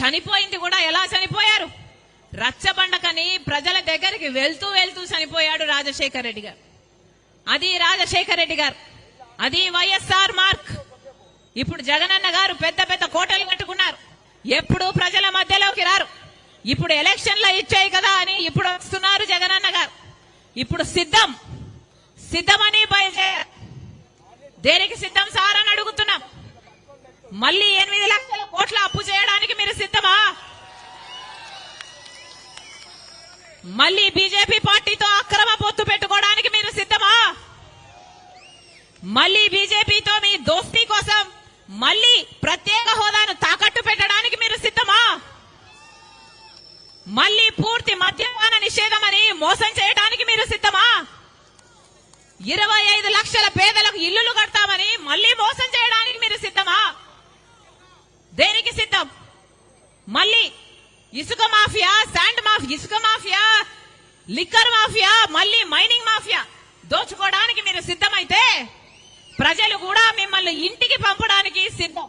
చనిపోయింది కూడా ఎలా చనిపోయారు? రచ్చబండకని ప్రజల దగ్గరికి వెళ్తూ వెళ్తూ చనిపోయాడు రాజశేఖర్ రెడ్డి గారు. అది రాజశేఖర్ రెడ్డి గారు. అది వైఎస్ఆర్ మార్క్. ఇప్పుడు జగనన్న గారు పెద్ద పెద్ద కోటలు కట్టుకున్నారు. ఎప్పుడు ప్రజల మధ్యలోకి రారు. ఇప్పుడు ఎలక్షన్లో ఇచ్చాయి కదా అని ఇప్పుడు వస్తున్నారు జగనన్న గారు. ఇప్పుడు సిద్ధం. సిద్ధమని బయలుదేరారు. దేనికి సిద్ధం సార్ అని అడుగుతున్నాం. మళ్ళీ ఎనిమిది లక్షల కోట్ల అప్పు చేయడానికి మీరు సిద్ధమా మళ్ళీ బీజేపీ పార్టీతో అక్రమ పొత్తు పెట్టుకోవడానికి మీరు సిద్ధమా? మళ్ళీ బీజేపీతో మీ దోస్తీ కోసం మళ్ళీ ప్రత్యేక హోదాను తాకట్టు పెట్టడానికి మీరు సిద్ధమా? మళ్ళీ పూర్తి మద్యపాన నిషేధం అని మోసం చేయడానికి మీరు సిద్ధమా? ఇరవై ఐదు లక్షల పేదలకు ఇల్లులు కడతామని మళ్ళీ మోసం చేయడానికి మీరు సిద్ధమా? దేనికి సిద్ధం? మళ్ళీ ఇసుక మాఫియా శాండ్ మాఫియా ఇసుక మాఫియా లిక్కర్ మాఫియా మళ్ళీ మైనింగ్ మాఫియా దోచుకోవడానికి మీరు సిద్ధమైతే ప్రజలు కూడా మిమ్మల్ని ఇంటికి పంపడానికి సిద్ధం.